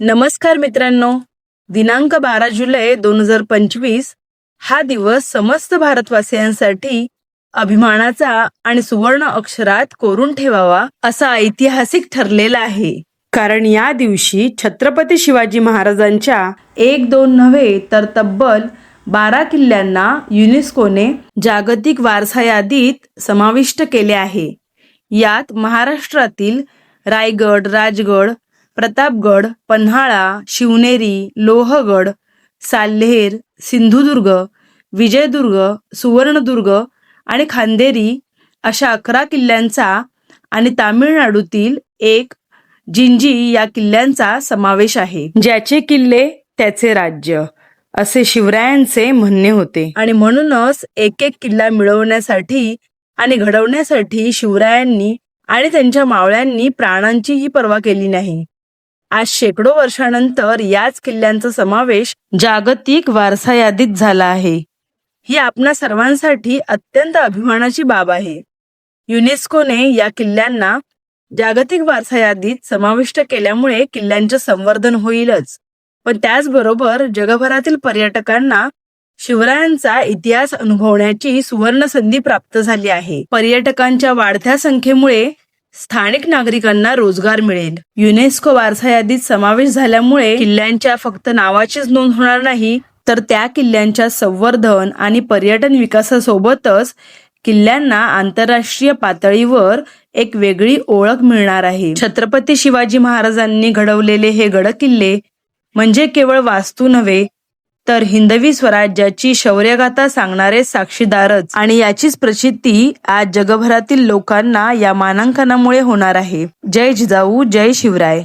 नमस्कार मित्रांनो. दिनांक बारा जुलै दोन हजार पंचवीस हा दिवस समस्त भारतवासियांसाठी अभिमानाचा आणि सुवर्ण अक्षरात कोरून ठेवावा असा ऐतिहासिक ठरलेला आहे. कारण या दिवशी छत्रपती शिवाजी महाराजांच्या एक दोन नव्हे तर तब्बल बारा किल्ल्यांना युनेस्कोने जागतिक वारसा यादीत समाविष्ट केले आहे. यात महाराष्ट्रातील रायगड राजगड प्रतापगड पन्हाळा शिवनेरी लोहगड साल्हेर सिंधुदुर्ग विजयदुर्ग सुवर्णदुर्ग आणि खांदेरी अशा अकरा किल्ल्यांचा आणि तामिळनाडूतील एक जिंजी या किल्ल्यांचा समावेश आहे. ज्याचे किल्ले त्याचे राज्य असे शिवरायांचे म्हणणे होते. आणि म्हणूनच एक एक किल्ला मिळवण्यासाठी आणि घडवण्यासाठी शिवरायांनी आणि त्यांच्या मावळ्यांनी प्राणांचीही पर्वा केली नाही. आज शेकडो वर्षानंतर याच किल्ल्यांचा समावेश जागतिक वारसा यादीत झाला आहे. ही आपणा सर्वांसाठी अत्यंत अभिमानाची बाब आहे. युनेस्कोने या किल्ल्यांना जागतिक वारसा यादीत समाविष्ट केल्यामुळे किल्ल्यांचे संवर्धन होईलच. पण त्याचबरोबर जगभरातील पर्यटकांना शिवरायांचा इतिहास अनुभवण्याची सुवर्ण संधी प्राप्त झाली आहे. पर्यटकांच्या वाढत्या संख्येमुळे स्थानिक नागरिकांना रोजगार मिळेल. युनेस्को वारसा यादीत समावेश झाल्यामुळे किल्ल्यांच्या फक्त नावाचीच नोंद होणार नाही तर त्या किल्ल्यांच्या संवर्धन आणि पर्यटन विकासासोबतच किल्ल्यांना आंतरराष्ट्रीय पातळीवर एक वेगळी ओळख मिळणार आहे. छत्रपती शिवाजी महाराजांनी घडवलेले हे गड किल्ले म्हणजे केवळ वास्तू नव्हे तर हिंदवी स्वराज्याची शौर्यगाथा सांगणारे साक्षीदारच. आणि याचीच प्रचिती आज जगभरातील लोकांना या मानांकनामुळे होणार आहे. जय जिजाऊ जय शिवराय.